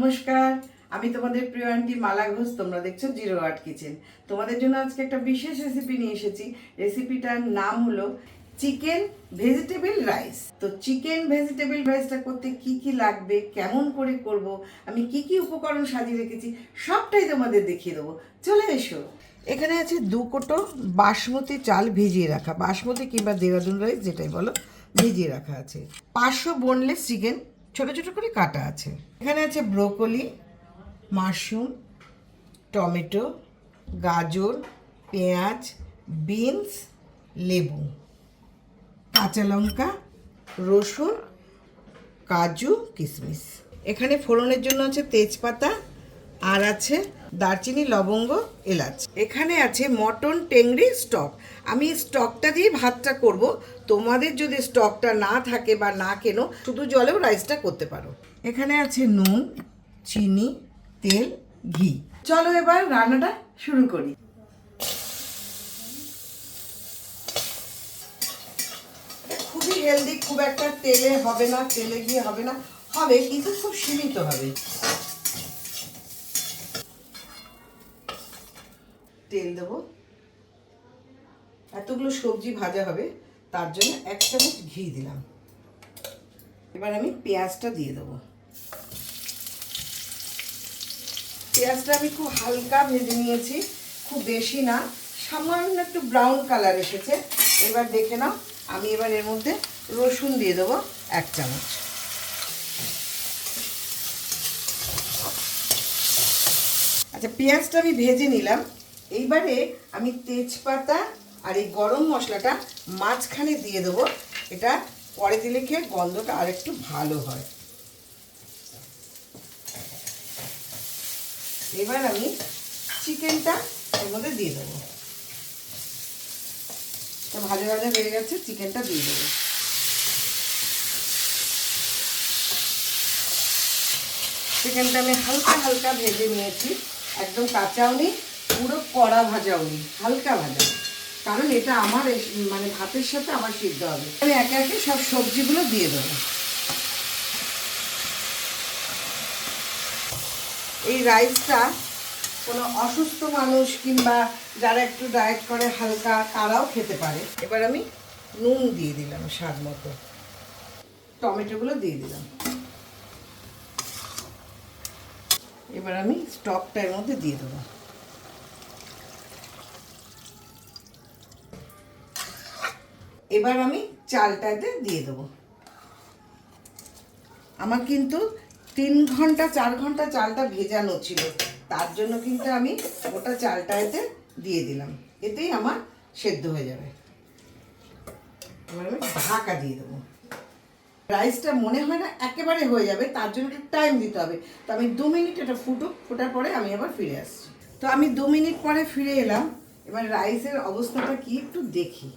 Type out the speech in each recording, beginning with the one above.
নমস্কার, আমি তোমাদের প্রিয় আন্টি মালা ঘোষ, তোমরা দেখছ জিরো আর্ট কিচেন তোমাদের জন্য আজকে একটা বিশেষ রেসিপি নিয়ে এসেছি। রেসিপিটার নাম হলো চিকেন ভেজিটেবল রাইস তো চিকেন ভেজিটেবল রাইসটা করতে কি কি লাগবে, কেমন করে করব, আমি কি কি উপকরণ সাজিয়ে রেখেছি, সবটাই তোমাদের দেখিয়ে দেবো। চলে এসো। এখানে আছে দু কোটো বাসমতি চাল ভিজিয়ে রাখা। বাসমতি কিংবা দেরাদুন রাইস যেটাই বলো, ভিজিয়ে রাখা আছে। পাঁচশো বোনলেস চিকেন ছোট ছোট করে কাটা আছে। এখানে আছে ব্রোকলি, মাশরুম, টমেটো, গাজর, পেঁয়াজ, বিনস, লেবু, কাঁচা লঙ্কা, রসুন, কাজু কিশমিশ এখানে ফোড়নের জন্য আছে তেজপাতা আর আছে দারচিনি, লবঙ্গ, এলাচ। এখানে আছে মটন টেংরি স্টক। আমি স্টকটা দিয়ে ভাতটা করব। তোমাদের যদি স্টকটা না থাকে বা না কেনো, শুধু জলেও রাইসটা করতে পারো। এখানে আছে নুন, চিনি, তেল, ঘি। চলো এবার রান্নাটা শুরু করি। খুবই হেলদি খুব একটা তেলে হবে না, তেলে গিয়ে হবে না, হবে, কিন্তু খুব সীমিত হবে। তেল দেবো। এতগুলো সবজি ভাজা হবে, তার জন্য এক চামচ ঘি দিলাম। এবার আমি পেঁয়াজটা দিয়ে দেবো। পেঁয়াজটা আমি খুব হালকা ভেজে নিয়েছি, খুব বেশি না, সামান্য একটু ব্রাউন কালার এসেছে। এবার দেখে নাও, আমি এবার এর মধ্যে রসুন দিয়ে দেবো এক চামচ। আচ্ছা পেঁয়াজটা আমি ভেজে নিলাম এইবারে আমি তেজপাতা আর এই গরম মশলাটা মাঝখানে দিয়ে দেবো। এটা পরে দিলে খেয়ে গন্ধটা আরেকটু ভালো হয়। এবার আমি চিকেনটা এর মধ্যে দিয়ে দেবো। এটা ভাজা হয়ে গেছে, চিকেনটা দিয়ে দেবো। চিকেনটা আমি হালকা হালকা ভেজে নিয়েছি, একদম কাঁচাও নি পুরো কড়া ভাজাও নি হালকা ভাজা। কারণ এটা আমার মানে ভাতের সাথে আমার সিদ্ধ হবে। আমি একে একে সব সবজিগুলো দিয়ে দেবো। এই রাইসটা কোনো অসুস্থ মানুষ কিংবা যারা একটু ডায়েট করে হালকা, তারাও খেতে পারে। এবার আমি নুন দিয়ে দিলাম স্বাদ মতো। টমেটোগুলো দিয়ে দিলাম। এবার আমি স্টকটা এর মধ্যে দিয়ে দেবো। এবার আমি চালটাতে দিয়ে দেবো। আমার কিন্তু তিন ঘণ্টা, চার ঘণ্টা চালটা ভেজানো ছিল, তার জন্য কিন্তু আমি ওটা চালটা এতে দিয়ে দিলাম। এতেই আমার সেদ্ধ হয়ে যাবে। আমি ঢাকা দিয়ে দেবো। রাইসটা মনে হয় না একেবারে হয়ে যাবে, তার জন্য একটু টাইম দিতে হবে। তো আমি দু মিনিট এটা ফুটুক, ফোটার পরে আমি আবার ফিরে আসছি। তো আমি দু মিনিট পরে ফিরে এলাম। এবার রাইসের অবস্থাটা কি একটু দেখি।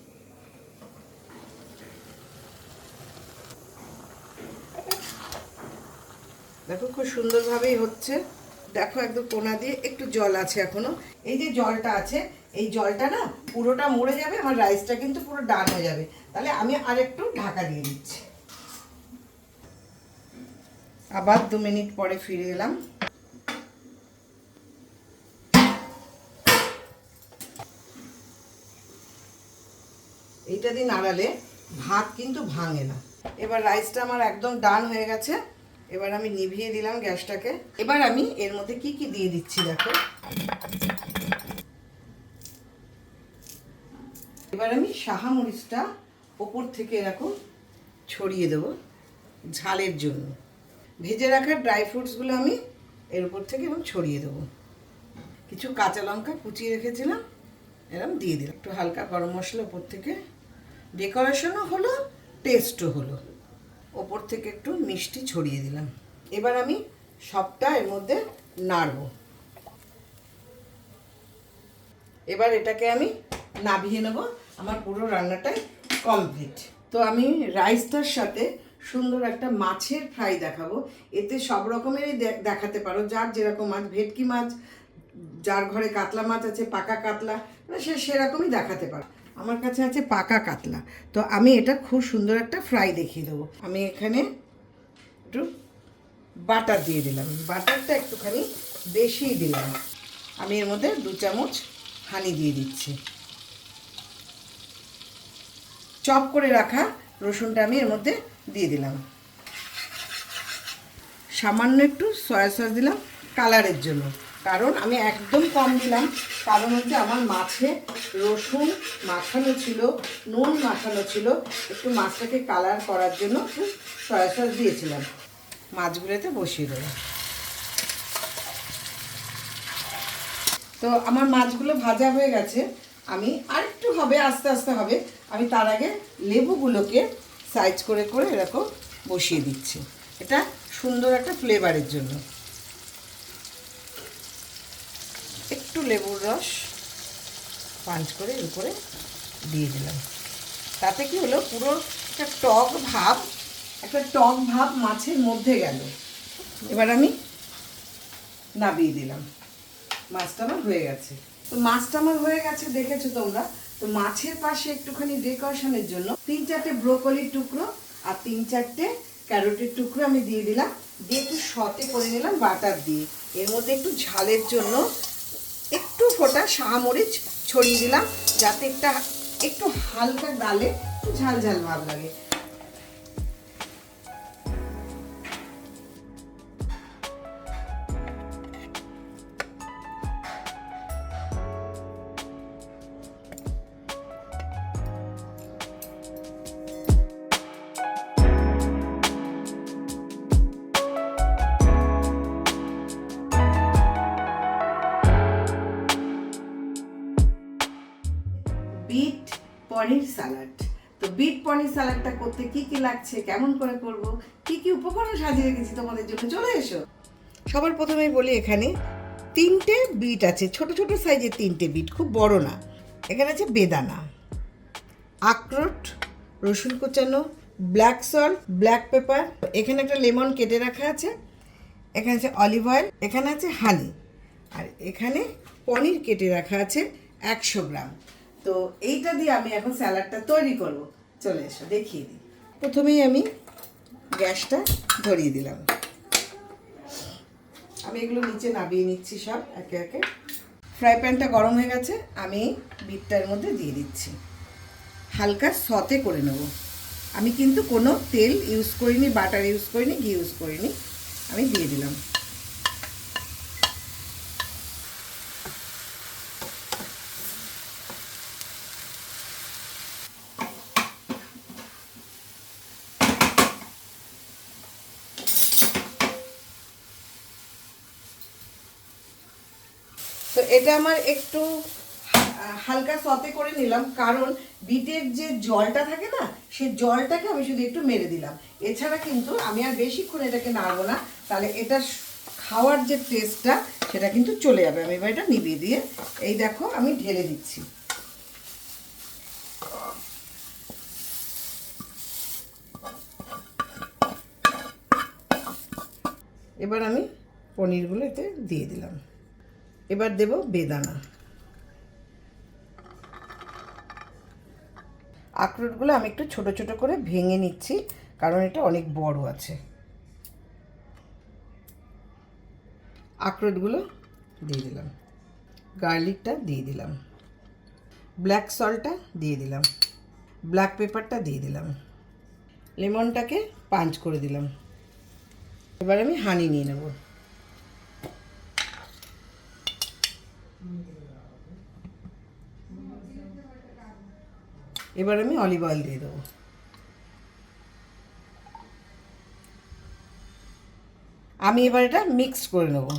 দেখো খুব সুন্দরভাবেই হচ্ছে। দেখো একদম কোনা দিয়ে একটু জল আছে এখনও। এই যে জলটা আছে, এই জলটা না পুরোটা মরে যাবে, আমার রাইসটা কিন্তু পুরো ডান হয়ে যাবে। তাহলে আমি আর একটু ঢাকা দিয়ে দিচ্ছি। আবার দু মিনিট পরে ফিরে এলাম। এইটা দিয়ে নাড়ালে ভাত কিন্তু ভাঙে না। এবার রাইসটা আমার একদম ডান হয়ে গেছে। এবার আমি নিভিয়ে দিলাম গ্যাসটাকে। এবার আমি এর মধ্যে কি কি দিয়ে দিচ্ছি দেখো। এবার আমি সাহা মরিচটা ওপর থেকে এরকম ছড়িয়ে দেবো ঝালের জন্য। ভেজে রাখা ড্রাই ফ্রুটসগুলো আমি এর উপর থেকে এবং ছড়িয়ে দেবো। কিছু কাঁচা লঙ্কা কুচিয়ে রেখেছিলাম এরকম দিয়ে দিলাম। একটু হালকা গরম মশলা ওপর থেকে। ডেকোরেশনও হলো, টেস্টও হলো। ওপর থেকে একটু মিষ্টি ছড়িয়ে দিলাম। এবার আমি সবটা এর মধ্যে নাড়ব। এবার এটাকে আমি নাবিয়ে নেব। আমার পুরো রান্নাটাই কমপ্লিট। তো আমি রাইসটার সাথে সুন্দর একটা মাছের ফ্রাই দেখাবো। এতে সব রকমেরই দেখাতে পারো। যার যেরকম মাছ, ভেটকি মাছ, যার ঘরে কাতলা মাছ আছে, পাকা কাতলা মানে সে সেরকমই দেখাতে পারো। আমার কাছে আছে পাকা কাতলা। তো আমি এটা খুব সুন্দর একটা ফ্রাই দেখিয়ে দেবো। আমি এখানে একটু বাটার দিয়ে দিলাম। বাটারটা একটুখানি বেশি দিলাম। আমি এর মধ্যে দু চামচ হানি দিয়ে দিচ্ছি। চপ করে রাখা রসুনটা আমি এর মধ্যে দিয়ে দিলাম। সামান্য একটু সয়া সস দিলাম কালারের জন্য। কারণ আমি একদম কম দিলাম। কারণ হচ্ছে আমার মাছে রসুন মাখানো ছিল, নুন মাখানো ছিল। একটু মাছটাকে কালার করার জন্য একটু সয়া সস দিয়েছিলাম। মাছগুলোতে বসিয়ে দেবো। তো আমার মাছগুলো ভাজা হয়ে গেছে। আমি আরেকটু হবে, আস্তে আস্তে হবে। আমি তার আগে লেবুগুলোকে সাইজ করে করে এরকম বসিয়ে দিচ্ছি। এটা সুন্দর একটা ফ্লেভারের জন্য। একটু লেবুর রস পাঞ্চ করে এর উপরে দিয়ে দিলাম। তাতে কি হলো? পুরো একটা টক ভাব, একটা টক ভাব মাছের মধ্যে গেল। এবার আমি নাবিয়ে দিলাম। মাছটা আমার হয়ে গেছে। তো মাছটা আমার হয়ে গেছে, দেখেছ তোমরা? তো মাছের পাশে একটুখানি ডেকোরেশনের জন্য তিন চারটে ব্রোকলির টুকরো আর তিন চারটে ক্যারোটের টুকরো আমি দিয়ে দিলাম। দিয়ে একটু সতে করে নিলাম বাটার দিয়ে। এর মধ্যে একটু ঝালের জন্য একটু ফোটা শাহমরিচ ছড়িয়ে দিলাম যাতে একটা একটু হালকা ডালে ঝাল ঝাল ভাব লাগে। পনির সালাড। তো বিট পনির সালাডটা করতে কি কি লাগছে, কেমন করে করব, কি কি উপকরণ সাজিয়ে রেখেছি তোমাদের জন্য, চলে এসো। সবার প্রথমেই বলি এখানে তিনটে বিট আছে, ছোট ছোট সাইজের তিনটে বিট, খুব বড় না। এখানে আছে বেদানা, আখরোট, রসুন কুচানো, ব্ল্যাক সল্ট, ব্ল্যাক পেপার, এখানে একটা লেমন কেটে রাখা আছে, এখানে আছে অলিভ অয়েল, এখানে আছে হানি, আর এখানে পনির কেটে রাখা আছে একশো গ্রাম। তো এইটা দিয়ে আমি এখন স্যালাডটা তৈরি করব। চলে এসো, দেখিয়ে দিই। প্রথমেই আমি গ্যাসটা ধরিয়ে দিলাম। আমি এগুলো নিচে নামিয়ে নিচ্ছি সব, একে একে। ফ্রাই প্যানটা গরম হয়ে গেছে, আমি বিটটার মধ্যে দিয়ে দিচ্ছি। হালকা সতে করে নেব। আমি কিন্তু কোনো তেল ইউজ করিনি, বাটার ইউজ করিনি, ঘি ইউজ করিনি। আমি দিয়ে দিলাম। এটা আমার একটু হালকা সতে করে নিলাম, কারণ বিটের যে জলটা থাকে না সেই জলটাকে আমি শুধু একটু মেরে দিলাম। এছাড়া কিন্তু আমি আর বেশিক্ষণ এটাকে নাড়বো না, তাহলে এটা খাওয়ার যে টেস্টটা সেটা কিন্তু চলে যাবে। আমি এবার এটা নিভিয়ে দিয়ে এই দেখো আমি ঢেলে দিচ্ছি। এবার আমি পনিরগুলো এতে দিয়ে দিলাম। এবার দেব বেদানা। আখরোটগুলো আমি একটু ছোট ছোট করে ভেঙে নিচ্ছি, কারণ এটা অনেক বড় আছে। আখরোটগুলো দিয়ে দিলাম। গার্লিকটা দিয়ে দিলাম। ব্ল্যাক সল্টটা দিয়ে দিলাম। ব্ল্যাক পেপারটা দিয়ে দিলাম। লেমনটাকে পাঞ্চ করে দিলাম। এবার আমি হানি নিয়ে নেব। এবার আমি অলিভ অয়েল দিয়ে দেবো। আমি এবার এটা মিক্সড করে নেব।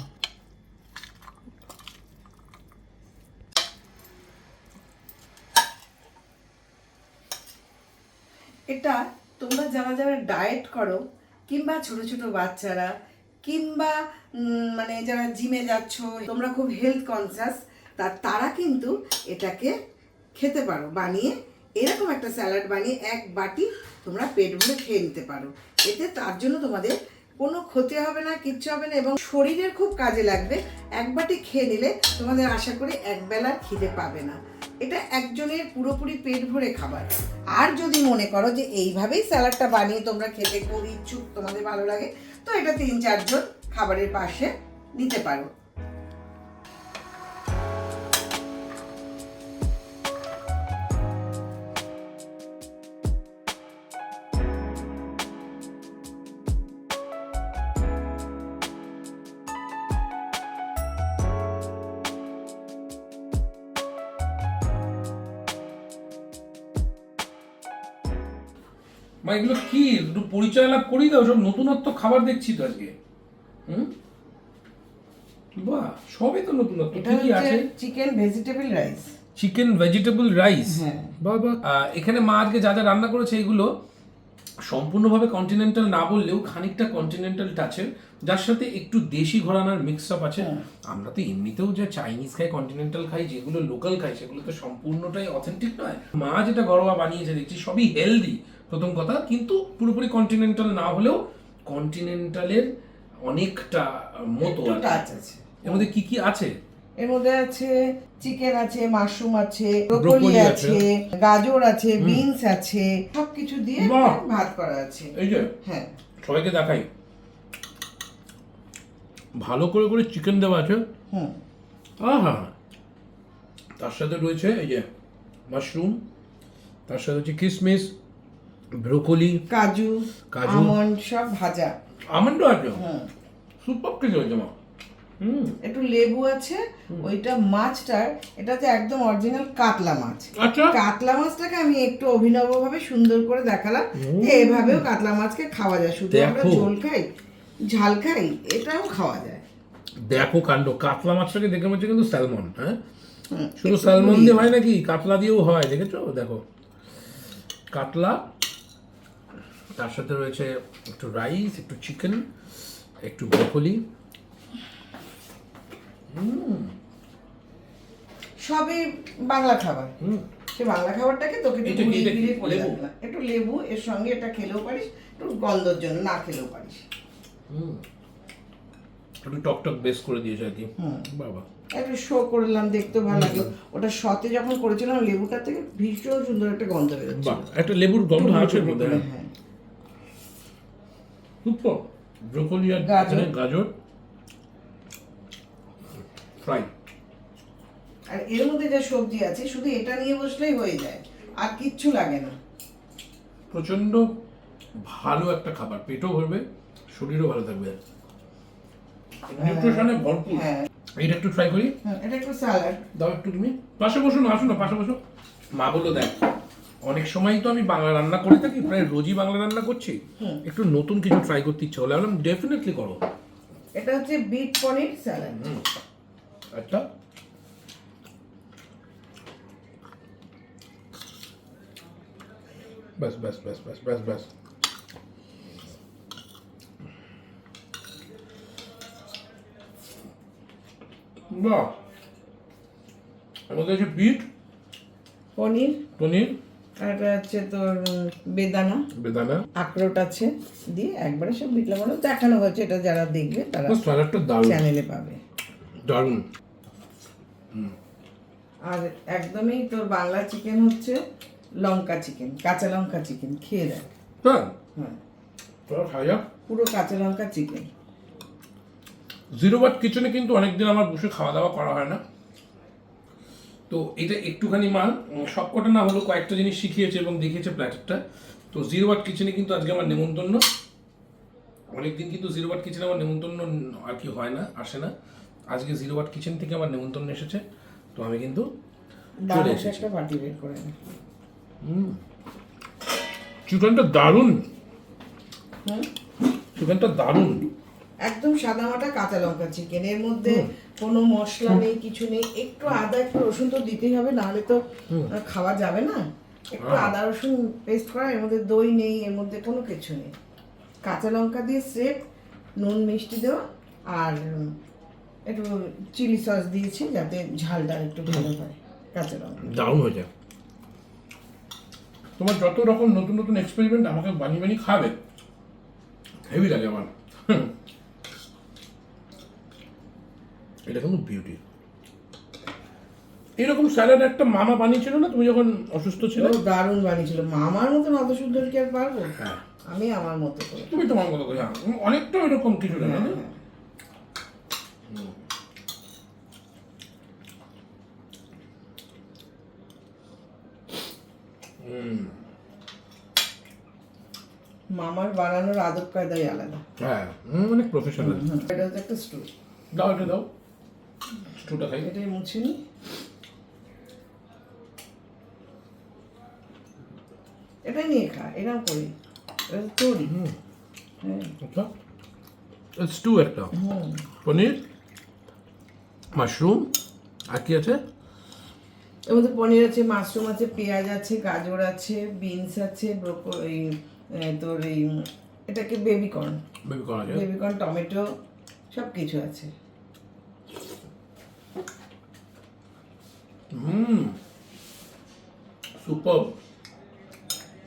এটা তোমরা যারা যারা ডায়েট করো, কিংবা ছোট ছোট বাচ্চারা, কিংবা মানে যারা জিমে যাচ্ছ, তোমরা খুব হেলথ কনসিয়াস তা তারা কিন্তু এটাকে খেতে পারো, বানিয়ে এরকম একটা স্যালাড বানিয়ে এক বাটি তোমরা পেট ভরে খেয়ে নিতে পারো। এতে তার জন্য তোমাদের কোনো ক্ষতি হবে না, কিচ্ছু হবে না এবং শরীরের খুব কাজে লাগবে। এক বাটি খেয়ে নিলে তোমাদের আশা করি একবেলার খিদে পাবে না। এটা একজনের পুরোপুরি পেট ভরে খাবার। আর যদি মনে করো যে এইভাবেই স্যালাডটা বানিয়ে তোমরা খেতে খুব ইচ্ছুক, তোমাদের ভালো লাগে, তো এটা তিন চারজন খাবারের পাশে নিতে পারো। মা এগুলো কি? একটু পরিচয় লাভ করি দাও সব নতুনত্ব খাবার দেখছি তো আজকে। হুম? বাহ সবই তো নতুনত্ব এটা কি কি আছে। Chicken vegetable rice chicken vegetable rice হ্যাঁ। এখানে মা আজকে যা যা রান্না করেছে এগুলো সম্পূর্ণভাবে কন্টিনেন্টাল না বললেও খানিকটা কন্টিনেন্টাল টাচের যার সাথে একটু দেশি ঘরানার মিক্স আপ আছে আমরা তো এমনিতেও যে চাইনিজ খাই কন্টিনেন্টাল খাই যেগুলো লোকাল খাই সেগুলো তো সম্পূর্ণটাই অথেন্টিক নয়। মা যেটা ঘরোয়া বানিয়েছে দেখছি সবই হেলদি প্রথম কথা কিন্তু পুরোপুরি কন্টিনেন্টাল না হলেও কন্টিনেন্টালের অনেকটা মতো। টাচ আছে। এর মধ্যে কি কি আছে? এর মধ্যে আছে চিকেন আছে মাশরুম আছে ব্রোকলি আছে। গাজর আছে বিনস আছে সবকিছু দিয়ে ভাত করা আছে। এই যে হ্যাঁ। সবাইকে দেখাই। ভালো করে করে চিকেন দেওয়া আছে। হুম। আহা! তার সাথে রয়েছে এই যে মাশরুম তার সাথে হচ্ছে কিসমিস ব্রোকলি কাজু কাজু। আমন্ড সব ভাজা। আমন্ডও আছে? সুপার কিছু হয়েছে মা। একটু লেবু আছে ওইটা মাছটার এটা হচ্ছে একদম অরিজিনাল কাতলা মাছ। আচ্ছা। কাতলা মাছটাকে আমি একটু অভিনব ভাবে সুন্দর করে দেখালাম। যে এভাবেও কাতলা মাছকে খাওয়া যায়। শুধু আমরা। ঝোল খাই ঝাল খাই এটাও খাওয়া যায়। দেখো কাণ্ড কাতলা মাছটাকে দেখে মনে হচ্ছে কিন্তু স্যালমন হ্যাঁ? শুধু স্যালমন দিয়ে হয় নাকি? কাতলা দিয়েও হয় দেখেছ? দেখো। কাতলা তার সাথে রয়েছে একটু রাইস একটু চিকেন একটু ব্রোকলি সবই বাংলা খাবার। সে বাংলা খাবারটাকে তোকে একটু ঘুরিয়ে লেবু? রাখলাম। একটু লেবু এর সঙ্গে এটা খেলেও পারিস একটু গন্ধর জন্য না খেলেও পারিস। একটু টক টক বেস করে দিয়েছে আর কি। বাবা। একটু শো করলাম দেখতেও ভালো লাগল। ওটা সতে যখন করেছিলাম লেবুটার থেকে ভীষণ সুন্দর একটা গন্ধ বেরোচ্ছে একটা লেবুর গন্ধ আছে হ্যাঁ ব্রোকলি আর গাজর। গাজর। ফ্রাই আর এর মধ্যে যে সবজি আছে শুধু এটা নিয়ে বসলেই হয়ে যায়। আর কিচ্ছু লাগে না। প্রচণ্ড ভালো একটা খাবার। পেটও ভরবে শরীরও ভালো থাকবে নিউট্রিশনে ভরপুর। হ্যাঁ। এটা একটু ট্রাই করি। এটা একটু স্যালাড দাও একটু তুমি। পাশে বসো না আসো না পাশে বসো। মা বলল দেখ অনেক সময় তো আমি বাংলা রান্না করে থাকি প্রায় রোজই বাংলা রান্না করছি। একটু নতুন কিছু ট্রাই করতে ইচ্ছে হলে বললাম ডেফিনেটলি করো। এটা হচ্ছে বিট পনির স্যালাড আচ্ছা। ব্যাস ব্যাস ব্যাস ব্যাস ব্যাস ব্যাস। বাহ। আমাদের আছে বিট পনির। পনির। এটা হচ্ছে তোর বেদানা। বেদানা। আখরোট আছে দিয়ে একবারে সব বিট দেখানো হয়েছে এটা যারা দেখবে তারা চ্যানেলে পাবে। দারুণ। আর একদমই তোর বাংলা চিকেন হচ্ছে লঙ্কা চিকেন কাঁচা লঙ্কা চিকেন খেয়ে দেয় হ্যাঁ। হ্যাঁ। তোরা পুরো কাঁচা লঙ্কা চিকেন জিরো ওয়াট কিচেনে কিন্তু অনেকদিন আমার বসে খাওয়া দাওয়া করা হয় না। তো এটা একটুখানি মা উম, সবকটা না হলেও কয়েকটা জিনিস শিখিয়েছে এবং দেখিয়েছে প্ল্যাটারটা। তো জিরো ওয়াট কিচেনে কিন্তু আজকে আমার নেমন্তন্ন। অনেকদিন কিন্তু জিরো ওয়াট কিচেনে আমার নেমন্তন্ন আর কি হয় না আসে না। আজকে জিরো ওয়াট কিচেন থেকে আমার নেমন্তন্ন এসেছে। তো আমি কিন্তু দাঁড়া এসেছি। চিকেনটা দারুণ। চিকেনটা দারুণ। একদম সাদামাটা কাঁচা লঙ্কা চিকেন এর মধ্যে কোনো মশলা নেই কিছু নেই। একটু আদা একটু রসুন তো দিতেই হবে নাহলে তো খাওয়া যাবে না। একটু। আদা রসুন পেস্ট করা এর মধ্যে দই নেই এর মধ্যে কোনো কিছু নেই। কাঁচা লঙ্কা দিয়ে স্রেফ নুন মিষ্টি দেওয়া আর একটু চিলি সস দিয়েছি যাতে ঝালটা একটু ভালো হয় কাঁচা লঙ্কা। দারুণ হয়ে যায়। তোমার যত রকম নতুন নতুন এক্সপেরিমেন্ট আমাকে বানিয়ে বানিয়ে খাবে হেভি লাগে আমার হুম। এটা কিন্তু বিউটি এরকম স্যালাড একটা মামা বানিয়েছিল না? তুমি যখন অসুস্থ ছিল? দারুণ বানিয়েছিল। মামার মতন অত সুন্দর কি আর পারব? হ্যাঁ। আমি আমার মতো করে। তুমি তোমার মতো করে হ্যাঁ। অনেকটা এরকম কিছু না হ্যাঁ, হ্যাঁ। মামার বানানোর আদব কায়দাই আলাদা। হ্যাঁ অনেক প্রফেশনাল এটা হচ্ছে একটা স্টু দাও এটা দাও। স্টুটা খাই। এটাই মুছিনি এটাই নিয়ে খা এরকম করি। এটা তো তৈরি। হ্যাঁ। আচ্ছা। স্টু একটা। পনির মাশরুম আর কি আছে? এর মধ্যে পনির আছে মাশরুম আছে পেঁয়াজ আছে গাজর আছে বিনস আছে ব্রোকো- এই তোর এই এটাকে বেবি কর্ন। বেবি করা যায় বেবি কর্ন টমেটো সব কিছু আছে। হুম। সুপার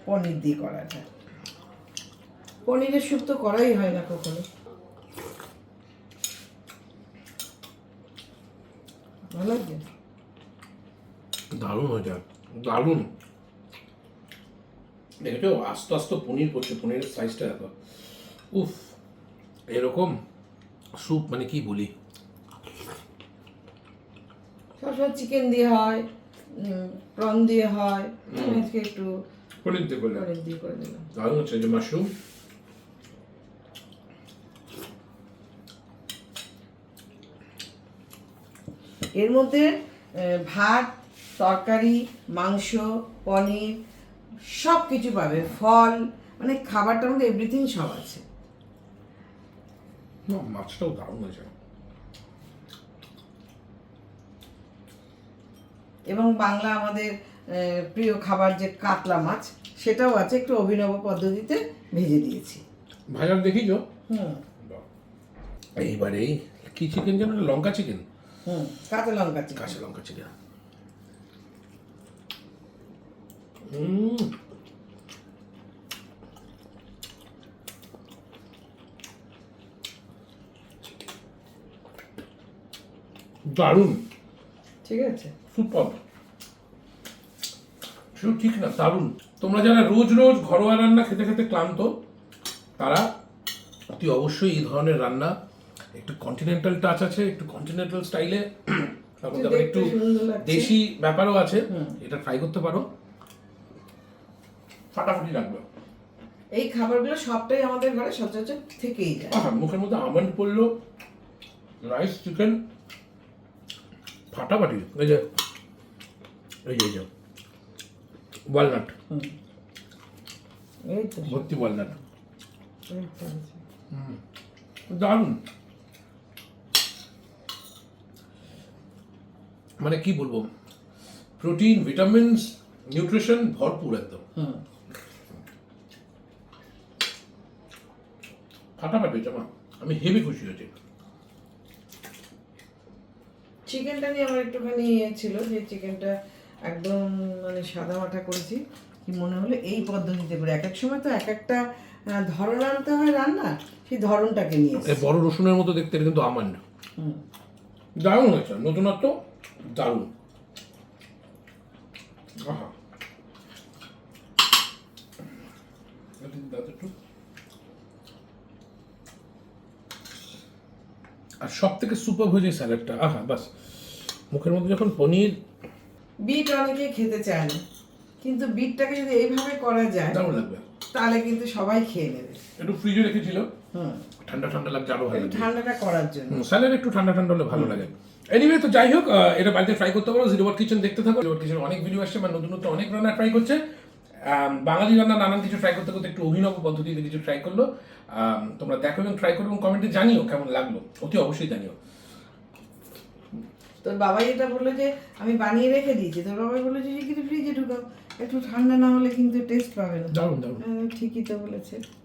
পনির দিয়ে করাটা পনিরের স্যুপ তো করাই হয় না কখনো। ভালো লাগছে দারুণ হয়ে যায়। দারুণ। দেখেছ? আস্তে আস্তে পনির করছে। পনিরের সাইজটা দেখো। উফ এরকম স্যুপ মানে কি বলি? সবসময় চিকেন দিয়ে হয় প্রন দিয়ে হয়। আজকে একটু পনির দিয়ে করলে পনির দিয়ে করে দিলাম। দারুণ হচ্ছে যে মাশরুম। এর মধ্যে ভাত তরকারি মাংস পনির সব কিছু পাবে। ফল মানে খাবারটার মধ্যে এভরিথিং সব আছে। মাছটাও দারুণ হয়েছে। এবং বাংলা আমাদের প্রিয় খাবার যে কাতলা মাছ সেটাও আছে একটু অভিনব পদ্ধতিতে ভেজে দিয়েছি। ভাজার দেখিছো হুম। এইবারে এই কি চিকেন যেন লঙ্কা চিকেন হুম কাঁচা লঙ্কা চিকেন কাঁচা লঙ্কা চিকেন হুম দারুণ। ঠিক আছে। সুপার। শুধু ঠিক না দারুণ। তোমরা যারা রোজ রোজ ঘরোয়া রান্না খেতে খেতে ক্লান্ত তারা অতি অবশ্যই এই ধরনের রান্না একটু কন্টিনেন্টাল টাচ আছে একটু কন্টিনেন্টাল স্টাইলে তার মধ্যে আবার একটু। দেশি ব্যাপারও আছে এটা ট্রাই করতে পারো। ফাটাফাটি লাগবে। এই খাবারগুলো সবটাই আমাদের ঘরে সচরাচর থেকেই যায়। মুখের মধ্যে আমন্ড পড়ল রাইস চিকেন ফাটাফাটি এই যে এই যে। ওয়ালনাট ভর্তি ওয়ালনাট দারুণ। মানে কি বলব? প্রোটিন ভিটামিনস নিউট্রিশন ভরপুর একদম। ফাটাফাটি জামা আমি হেভি খুশি হয়েছি। চিকেনটা নিয়ে আমার একটুখানি ইয়ে ছিল যে চিকেনটা একদম মানে সাদা মাঠা করেছি। কি মনে হলো এই পদ্ধতিতে করে। এক এক সময় তো এক একটা ধরন আনতে হয় রান্না সেই ধরনটাকে নিয়ে। বড় রসুনের মতো দেখতে কিন্তু আমার না। দারুণ হয়েছে। নতুনত্ব দারুণ। আহা। আর সব থেকে সুপার হয়েছে স্যালাডটা আহা বাস। মুখের মধ্যে যখন পনির বিট অনেকে খেতে চায় না। কিন্তু বিটটাকে যদি এইভাবে করা যায় দারুণ লাগবে। তাহলে কিন্তু সবাই খেয়ে নেবে। একটু ফ্রিজে রেখেছিল। হুম। ঠান্ডা ঠান্ডা লাগছে আরও ভালো ঠান্ডাটা করার জন্য। স্যালাড একটু ঠান্ডা ঠান্ডা হলে ভালো লাগে। এনিওয়ে তো যাই হোক এটা বাড়িতে ট্রাই করতে পারো। জিরো কিচেন দেখতে থাকো। জিরো কিচেন অনেক ভিডিও আসছে বা নতুন নতুন অনেক রান্না ট্রাই করছে। বাঙালি রান্না নানান কিছু ট্রাই করতে করতে একটু অভিনব পদ্ধতিতে কিছু ট্রাই করল। তোমরা দেখো এবং ট্রাই করো এবং কমেন্টে জানিও কেমন লাগল। অতি অবশ্যই জানিও। তোর বাবাই এটা বলল যে আমি বানিয়ে রেখে দিয়েছি। তোর বাবাই বলল যে কিন্তু ফ্রিজে ঢুকাও একটু ঠান্ডা না হলে কিন্তু টেস্ট পাবে না। হ্যাঁ, ঠিকই তো বলেছে।